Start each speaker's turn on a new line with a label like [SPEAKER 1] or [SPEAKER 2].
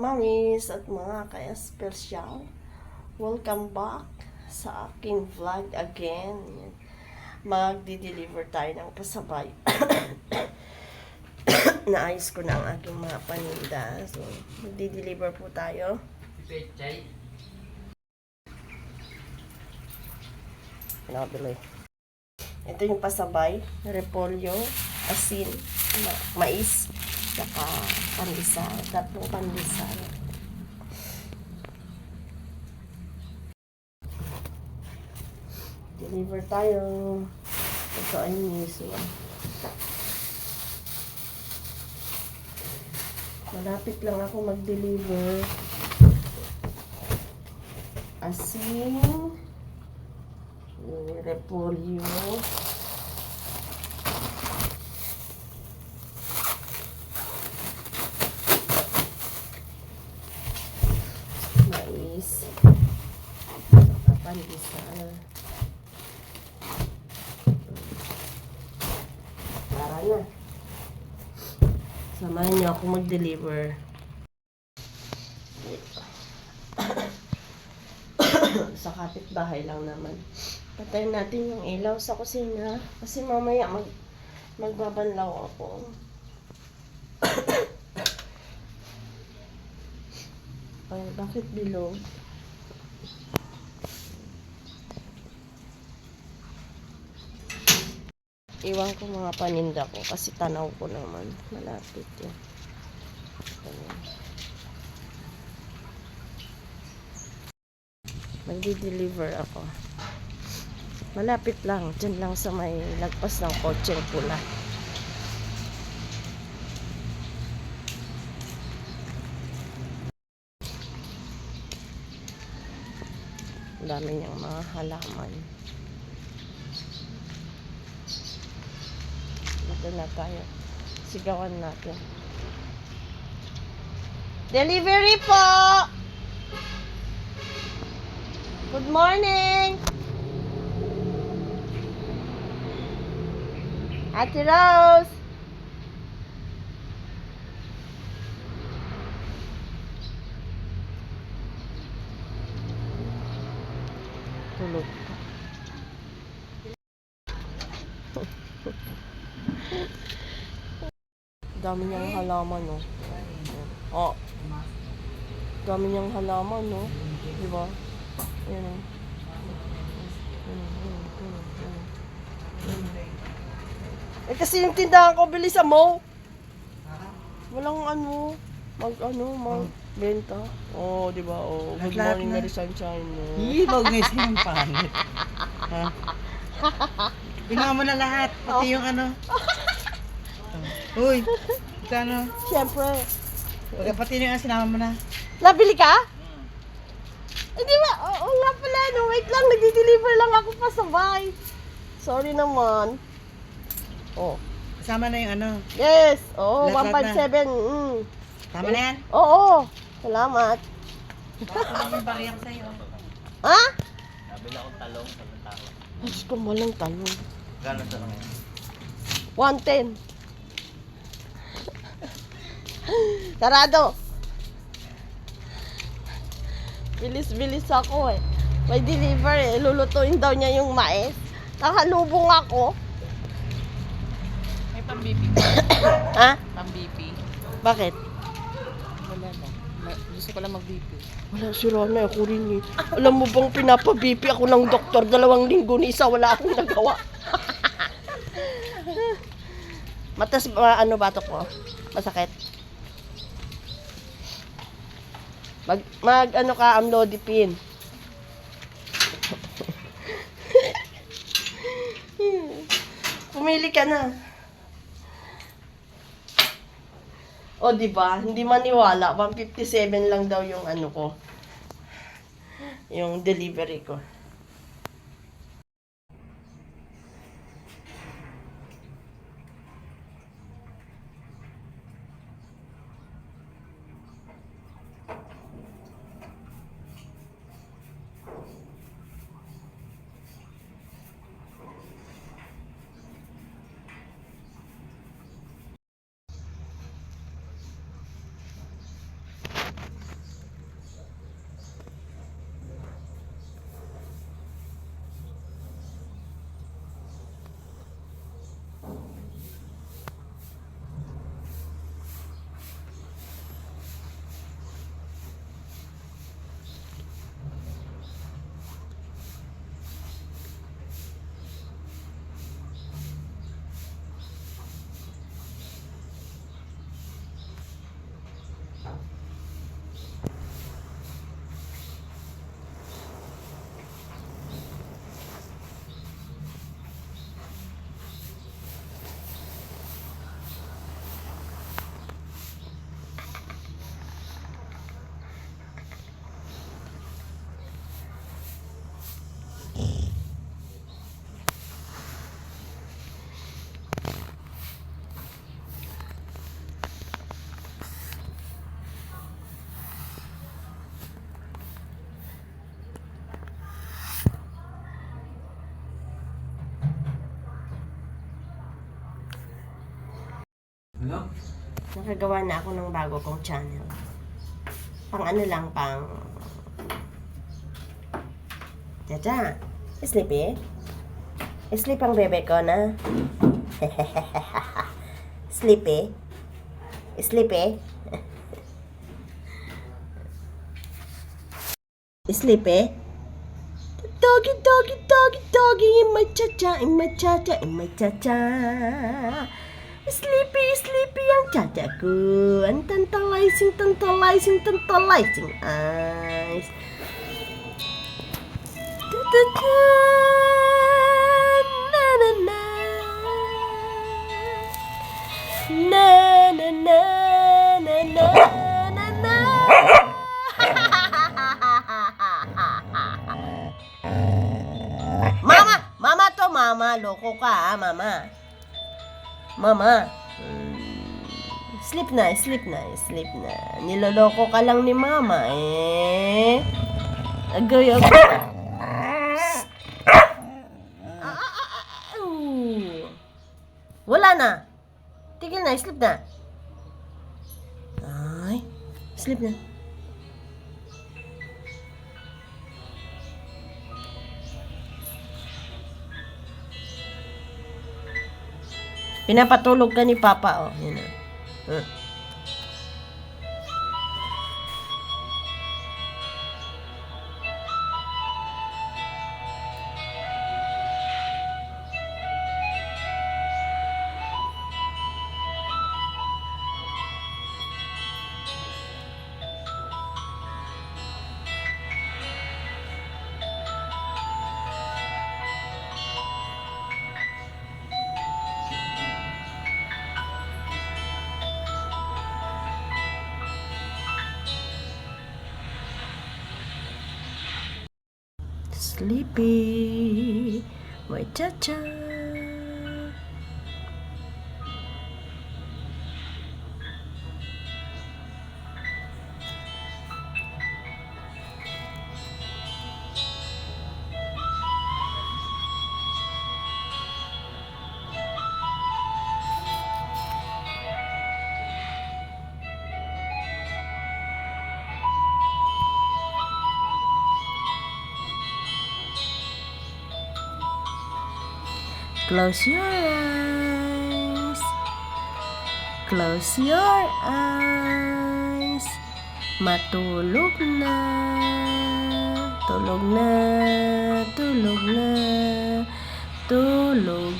[SPEAKER 1] Mamis at mga ka-espesyal, welcome back sa aking vlog again. Magdi-deliver tayo ng pasabay. Naayos ko na ang aking mga paninda. So, magdi-deliver po tayo. Pinakabili. Ito yung pasabay, repolyo, asin, ma- mais, saka pandesal, tatlong pandesal. Deliver tayo. Ito ay miso. Malapit lang ako mag-deliver. Asin, yung repolyo. Mais. Saka pandesal. Tara na. Samahan niyo ako mag-deliver. sa kapitbahay lang naman. Patayin natin yung ilaw sa kusina. Kasi mamaya mag magbabanlaw ako. Ay, bakit bilog? Iwan ko mga paninda ko kasi tanaw ko naman. Malapit yan. Magdi-deliver ako. Malapit lang. Diyan lang sa may lagpas ng kotseng pula. Dami niyang mga halaman. Dito na tayo. Sigawan natin. Delivery po! Good morning! Ate Rose! Tulog Dami niyang halaman, no? Oh. Dami niyang halaman, no? Di ba? Ayan, oh. Eh kasi yung tindahan ko, bilisan mo. Walang ano, mag ano, mag benta. Oh, di ba? Oh, good
[SPEAKER 2] Lahat
[SPEAKER 1] morning,
[SPEAKER 2] na.
[SPEAKER 1] Mary Sunshine. No?
[SPEAKER 2] Ih, wag na yung pangit. Ha? Pinuha mo na lahat, pati yung ano. Uy, ito ano.
[SPEAKER 1] Siyempre.
[SPEAKER 2] Pagka pati yung ano, sinama mo na.
[SPEAKER 1] Nabili ka? Hindi ba? Oo nga pala. No, wait lang. Nagdi-deliver lang ako pa sabay. Sorry naman. Oh.
[SPEAKER 2] Kasama na yung ano.
[SPEAKER 1] Yes. Oh,
[SPEAKER 2] Lahat, lahat
[SPEAKER 1] 157. Mm.
[SPEAKER 2] Tama na yan.
[SPEAKER 1] Oo. Salamat.
[SPEAKER 2] Bakit naman yung bariyak sa'yo?
[SPEAKER 1] Ha?
[SPEAKER 3] Nabili akong talong sa Lantaro.
[SPEAKER 1] Diyos ko, malang talong.
[SPEAKER 3] Gano'n sa mga
[SPEAKER 1] 110. Sarado. Bilis-bilis ako eh. May deliver eh. Lulutuin daw niya yung mais. Nakahalubong ako.
[SPEAKER 4] May pang-BP.
[SPEAKER 1] Ha?
[SPEAKER 4] Pang-BP.
[SPEAKER 1] Bakit?
[SPEAKER 4] Wala na. Ma- Gusto ko lang mag-BP.
[SPEAKER 1] Wala si Rana, ako rin eh. Alam mo bang pinapa-BP ako ng doktor dalawang linggo ni isa, wala akong nagawa. Matas ba, ano ba to ko? Masakit? Mag, mag ano ka, amlodipine. Pumili ka na. O, di ba? Hindi maniwala. 157 lang daw yung ano ko. Yung delivery ko. Nakagawa na ako ng bago kong channel. Pang ano lang, pang... Tata, sleepy? Sleep ang bebe ko na. Sleepy? Sleepy? Sleepy? Doggy, doggy, doggy, doggy in my cha-cha, in my cha-cha, in my cha-cha. Sleepy, sleepy ang cha-cha ko. Ang tantalizing, tantalizing, tantalizing eyes. Na mama, mama to mama, loko ka ah, mama. Mama. Mm, Sleep na, sleep na, sleep na. Niloloko ka lang ni mama eh. Agoy, agoy. Wala na. Tigil na, sleep na. Ay, sleep na. Pinapatulog ka ni Papa, oh. Yun na. Huh. Sleepy, my cha-cha. Close your eyes. Close your eyes. Matulog na. Tulog na. Tulog na. Tulog